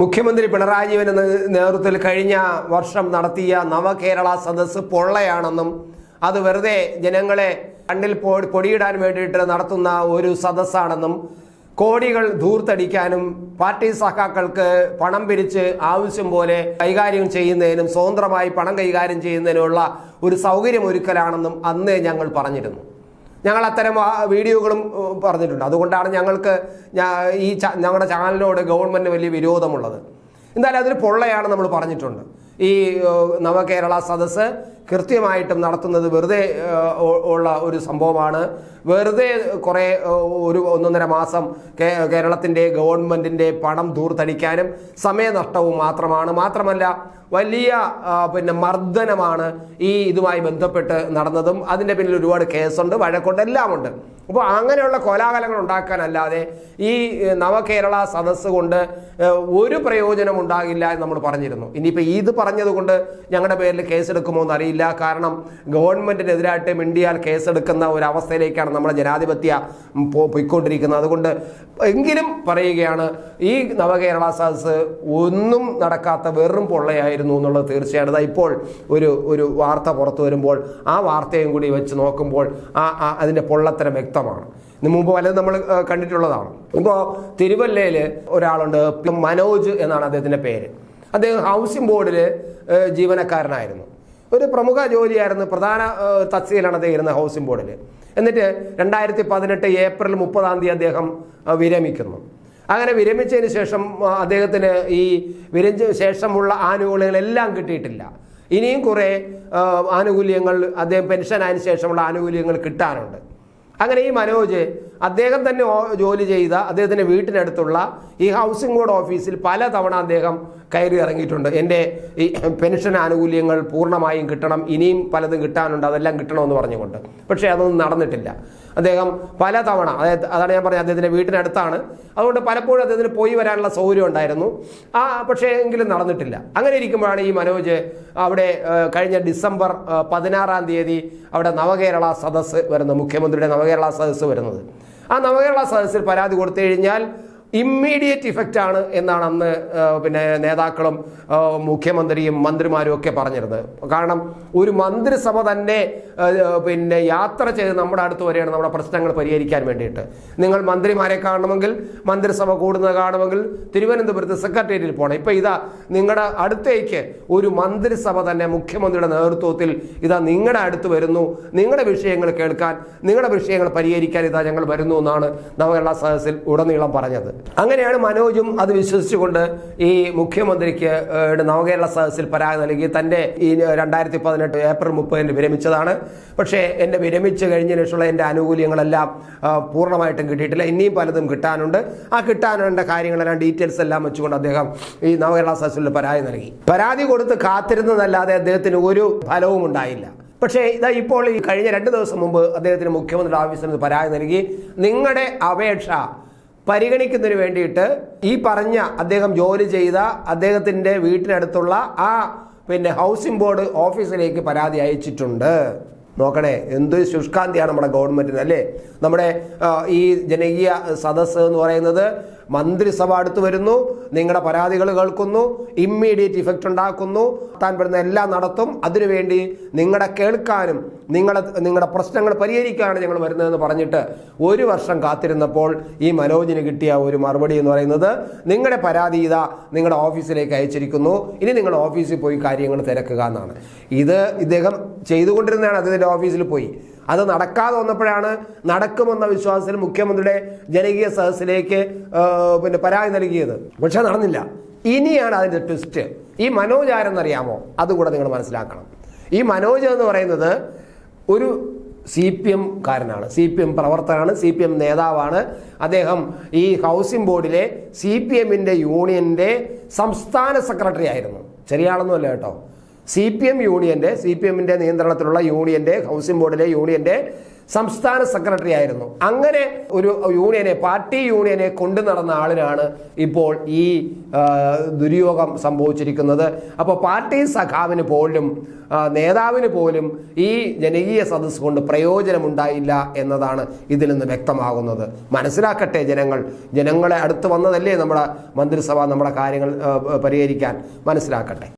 മുഖ്യമന്ത്രി പിണറായി നേതൃത്വത്തിൽ കഴിഞ്ഞ വർഷം നടത്തിയ നവകേരള സദസ്സ് പൊള്ളയാണെന്നും അത് വെറുതെ ജനങ്ങളെ കണ്ണിൽ പൊടിയിടാൻ വേണ്ടിയിട്ട് നടത്തുന്ന ഒരു സദസ്സാണെന്നും കോടികൾ ധൂർത്തടിക്കാനും പാർട്ടി സഖാക്കൾക്ക് പണം പിരിച്ച് ആവശ്യം പോലെ കൈകാര്യം ചെയ്യുന്നതിനും സ്വതന്ത്രമായി പണം കൈകാര്യം ചെയ്യുന്നതിനുമുള്ള ഒരു സൗകര്യമൊരുക്കലാണെന്നും അന്ന് ഞങ്ങൾ പറഞ്ഞിരുന്നു. ഞങ്ങൾ അത്തരം വീഡിയോകളും പറഞ്ഞിട്ടുണ്ട്. അതുകൊണ്ടാണ് ഞങ്ങൾക്ക് ഈ ഞങ്ങളുടെ ചാനലിനോട് ഗവൺമെന്റ് വലിയ വിരോധമുള്ളത്. എന്തായാലും അതൊരു പൊള്ളയാണ് നമ്മൾ പറഞ്ഞിട്ടുണ്ട്. ഈ നവകേരള സദസ്സ് കൃത്യമായിട്ടും നടത്തുന്നത് വെറുതെ ഉള്ള ഒരു സംഭവമാണ്. വെറുതെ കുറേ ഒരു ഒന്നൊന്നര മാസം കേരളത്തിന്റെ ഗവൺമെന്റിന്റെ പണം ദൂർത്തടിക്കാനും സമയനഷ്ടവും മാത്രമാണ്. മാത്രമല്ല വലിയ പിന്നെ മർദ്ദനമാണ് ഈ ഇതുമായി ബന്ധപ്പെട്ട് നടന്നതും. അതിന്റെ പിന്നിൽ ഒരുപാട് കേസുണ്ട് വഴക്കുണ്ട് എല്ലാം ഉണ്ട് അപ്പോൾ അങ്ങനെയുള്ള കോലാഹലങ്ങൾ ഉണ്ടാക്കാനല്ലാതെ ഈ നവകേരള സദസ്സ് കൊണ്ട് ഒരു പ്രയോജനം ഉണ്ടാകില്ല എന്ന് നമ്മൾ പറഞ്ഞിരുന്നു. ഇനിയിപ്പോൾ ഇത് പറഞ്ഞതുകൊണ്ട് ഞങ്ങളുടെ പേരിൽ കേസെടുക്കുമോ എന്നറിയില്ല. കാരണം ഗവൺമെന്റിനെതിരായിട്ട് മിണ്ടിയാൽ കേസെടുക്കുന്ന ഒരു അവസ്ഥയിലേക്കാണ് നമ്മുടെ ജനാധിപത്യ പോയിക്കൊണ്ടിരിക്കുന്നത്. അതുകൊണ്ട് എങ്കിലും പറയുകയാണ് ഈ നവകേരള സദസ്സ് ഒന്നും നടക്കാത്ത വെറും പൊള്ളയായിരുന്നു എന്നുള്ളത് തീർച്ചയാണ് അതാ ഇപ്പോൾ ഒരു ഒരു വാർത്ത പുറത്തു വരുമ്പോൾ ആ വാർത്തയും കൂടി വെച്ച് നോക്കുമ്പോൾ ആ അതിന്റെ പൊള്ളത്തരം വ്യക്തമാണ്. ഇതിന് മുമ്പ് പലതും നമ്മൾ കണ്ടിട്ടുള്ളതാണ്. ഇപ്പോൾ തിരുവല്ലയിൽ ഒരാളുണ്ട് മനോജ് എന്നാണ് അദ്ദേഹത്തിന്റെ പേര്. അദ്ദേഹം ഹൗസിംഗ് ബോർഡിൽ ജീവനക്കാരനായിരുന്നു. ഒരു പ്രമുഖ ജോലിയായിരുന്നു പ്രധാന തസ്തികയിലാണ് അദ്ദേഹം ഇരുന്നത് ഹൗസിംഗ് ബോർഡിൽ എന്നിട്ട് രണ്ടായിരത്തി പതിനെട്ട് ഏപ്രിൽ മുപ്പതാം തീയതി അദ്ദേഹം വിരമിക്കുന്നു. അങ്ങനെ വിരമിച്ചതിന് ശേഷം അദ്ദേഹത്തിന് ഈ വിരമിച്ച ശേഷമുള്ള ആനുകൂല്യങ്ങളെല്ലാം കിട്ടിയിട്ടില്ല. ഇനിയും കുറേ ആനുകൂല്യങ്ങൾ അദ്ദേഹം പെൻഷൻ ആയതിനു ശേഷമുള്ള ആനുകൂല്യങ്ങൾ കിട്ടാനുണ്ട് അങ്ങനെ ഈ മനോജ് അദ്ദേഹം തന്നെ ജോലി ചെയ്ത അദ്ദേഹത്തിന്റെ വീട്ടിനടുത്തുള്ള ഈ ഹൗസിംഗ് ബോർഡ് ഓഫീസിൽ പല തവണ അദ്ദേഹം കയറി ഇറങ്ങിയിട്ടുണ്ട്. എന്റെ ഈ പെൻഷൻ ആനുകൂല്യങ്ങൾ പൂർണമായും കിട്ടണം. ഇനിയും പലതും കിട്ടാനുണ്ട്. അതെല്ലാം കിട്ടണമെന്ന് പറഞ്ഞുകൊണ്ട്. പക്ഷേ അതൊന്നും നടന്നിട്ടില്ല. അദ്ദേഹം പലതവണ അതായത് അതാണ് ഞാൻ പറഞ്ഞത് അദ്ദേഹത്തിന്റെ വീട്ടിനടുത്താണ്. അതുകൊണ്ട് പലപ്പോഴും അദ്ദേഹത്തിന് പോയി വരാനുള്ള സൗകര്യം ഉണ്ടായിരുന്നു. ആ പക്ഷേ എങ്കിലും നടന്നിട്ടില്ല. അങ്ങനെ ഇരിക്കുമ്പോഴാണ് ഈ മനോജ് അവിടെ കഴിഞ്ഞ ഡിസംബർ പതിനാറാം തീയതി അവിടെ നവകേരള സദസ്സ് വരുന്നത്. മുഖ്യമന്ത്രിയുടെ നവകേരള സദസ്സ് വരുന്നത്. ആ നവകേരള സദസ്സിൽ പരാതി കൊടുത്തു കഴിഞ്ഞാൽ ഇമ്മീഡിയറ്റ് ഇഫക്റ്റ് ആണ് എന്നാണ് അന്ന് പിന്നെ നേതാക്കളും മുഖ്യമന്ത്രിയും മന്ത്രിമാരും ഒക്കെ പറഞ്ഞിരുന്നത്. കാരണം ഒരു മന്ത്രിസഭ തന്നെ പിന്നെ യാത്ര ചെയ്ത് നമ്മുടെ അടുത്ത് വരെയാണ് നമ്മുടെ പ്രശ്നങ്ങൾ പരിഹരിക്കാൻ വേണ്ടിയിട്ട്. നിങ്ങൾ മന്ത്രിമാരെ കാണണമെങ്കിൽ മന്ത്രിസഭ കൂടുന്നത് കാണുമെങ്കിൽ തിരുവനന്തപുരത്ത് സെക്രട്ടേറിയറ്റിൽ പോകണം. ഇപ്പം ഇതാ നിങ്ങളുടെ അടുത്തേക്ക് ഒരു മന്ത്രിസഭ തന്നെ മുഖ്യമന്ത്രിയുടെ നേതൃത്വത്തിൽ ഇതാ നിങ്ങളുടെ അടുത്ത് വരുന്നു. നിങ്ങളുടെ വിഷയങ്ങൾ കേൾക്കാൻ നിങ്ങളുടെ വിഷയങ്ങൾ പരിഹരിക്കാൻ ഇതാ ഞങ്ങൾ വരുന്നു എന്നാണ് നവകേരള സദസ്സിൽ ഉടനീളം പറഞ്ഞത്. അങ്ങനെയാണ് മനോജും അത് വിശ്വസിച്ചുകൊണ്ട് ഈ മുഖ്യമന്ത്രിക്ക് നവകേരള സദസ്സിൽ പരാതി നൽകി. തന്റെ ഈ രണ്ടായിരത്തി പതിനെട്ട് ഏപ്രിൽ മുപ്പതിന് വിരമിച്ചതാണ്. പക്ഷേ എന്റെ വിരമിച്ച് കഴിഞ്ഞതിന് ശേഷമുള്ള എന്റെ ആനുകൂല്യങ്ങളെല്ലാം പൂർണമായിട്ടും കിട്ടിയിട്ടില്ല. ഇനിയും പലതും കിട്ടാനുണ്ട്. ആ കിട്ടാനുള്ള കാര്യങ്ങളെല്ലാം ഡീറ്റെയിൽസ് എല്ലാം വെച്ചുകൊണ്ട് അദ്ദേഹം ഈ നവകേരള സദസ്സിൽ പരാതി നൽകി. പരാതി കൊടുത്ത് കാത്തിരുന്നതല്ലാതെ അദ്ദേഹത്തിന് ഒരു ഫലവും ഉണ്ടായില്ല. പക്ഷേ ഇതാ ഇപ്പോൾ ഈ കഴിഞ്ഞ രണ്ട് ദിവസം മുമ്പ് അദ്ദേഹത്തിന് മുഖ്യമന്ത്രിയുടെ ഓഫീസിൽ നിന്ന് പരാതി നൽകി. നിങ്ങളുടെ അപേക്ഷ പരിഗണിക്കുന്നതിന് വേണ്ടിയിട്ട് ഈ പറഞ്ഞ അദ്ദേഹം ജോലി ചെയ്ത അദ്ദേഹത്തിന്റെ വീട്ടിനടുത്തുള്ള ആ പിന്നെ ഹൗസിംഗ് ബോർഡ് ഓഫീസിലേക്ക് പരാതി അയച്ചിട്ടുണ്ട്. നോക്കണേ എന്തൊരു ശുഷ്കാന്തിയാണ് നമ്മുടെ ഗവൺമെന്റിന് അല്ലേ? നമ്മുടെ ഈ ജനകീയ സദസ്സ് എന്ന് പറയുന്നത് മന്ത്രിസഭ അടുത്ത് വരുന്നു നിങ്ങളുടെ പരാതികൾ കേൾക്കുന്നു ഇമ്മീഡിയറ്റ് ഇഫക്റ്റ് ഉണ്ടാക്കുന്നു. താൻ വരുന്ന എല്ലാം നടത്തും അതിനുവേണ്ടി നിങ്ങളെ കേൾക്കാനും നിങ്ങളെ നിങ്ങളുടെ പ്രശ്നങ്ങൾ പരിഹരിക്കാനാണ് ഞങ്ങൾ വരുന്നതെന്ന് പറഞ്ഞിട്ട് ഒരു വർഷം കാത്തിരുന്നപ്പോൾ ഈ മനോജിന് കിട്ടിയ ഒരു മറുപടി എന്ന് പറയുന്നത് നിങ്ങളുടെ പരാതി ഇതാ നിങ്ങളുടെ ഓഫീസിലേക്ക് അയച്ചിരിക്കുന്നു. ഇനി നിങ്ങൾ ഓഫീസിൽ പോയി കാര്യങ്ങൾ തിരക്കുക എന്നാണ്. ഇത് ഇദ്ദേഹം ചെയ്തുകൊണ്ടിരുന്നതാണ് അദ്ദേഹത്തിന്റെ ഓഫീസിൽ പോയി. അത് നടക്കാതെ വന്നപ്പോഴാണ് നടക്കുമെന്ന വിശ്വാസത്തിൽ മുഖ്യമന്ത്രിയുടെ ജനകീയ സദസ്സിലേക്ക് പിന്നെ പരാതി നൽകിയത്. പക്ഷെ നടന്നില്ല. ഇനിയാണ് അതിന്റെ ട്വിസ്റ്റ് ഈ മനോജ് ആരെന്നറിയാമോ? അതുകൂടെ നിങ്ങൾ മനസ്സിലാക്കണം. ഈ മനോജ് എന്ന് പറയുന്നത് ഒരു സി പി എം കാരനാണ്. സി പി എം പ്രവർത്തകനാണ് സി പി എം നേതാവാണ്. അദ്ദേഹം ഈ ഹൗസിംഗ് ബോർഡിലെ സി പി എമ്മിന്റെ യൂണിയന്റെ സംസ്ഥാന സെക്രട്ടറി ആയിരുന്നു. ചെറിയ ആളൊന്നുമല്ല കേട്ടോ. സി പി എം യൂണിയന്റെ സി പി എമ്മിന്റെ നിയന്ത്രണത്തിലുള്ള യൂണിയന്റെ ഹൗസിംഗ് ബോർഡിലെ യൂണിയന്റെ സംസ്ഥാന സെക്രട്ടറി ആയിരുന്നു. അങ്ങനെ ഒരു യൂണിയനെ പാർട്ടി യൂണിയനെ കൊണ്ടു നടന്ന ആളിനാണ് ഇപ്പോൾ ഈ ദുര്യോഗം സംഭവിച്ചിരിക്കുന്നത്. അപ്പോൾ പാർട്ടി സഖാവിന് പോലും നേതാവിന് പോലും ഈ ജനകീയ സദസ് കൊണ്ട് പ്രയോജനമുണ്ടായില്ല എന്നതാണ് ഇതിൽ നിന്ന് വ്യക്തമാകുന്നത്. മനസ്സിലാക്കട്ടെ ജനങ്ങൾ. ജനങ്ങളെ അടുത്ത് വന്നതല്ലേ നമ്മുടെ മന്ത്രിസഭ നമ്മുടെ കാര്യങ്ങൾ പരിഹരിക്കാൻ. മനസ്സിലാക്കട്ടെ.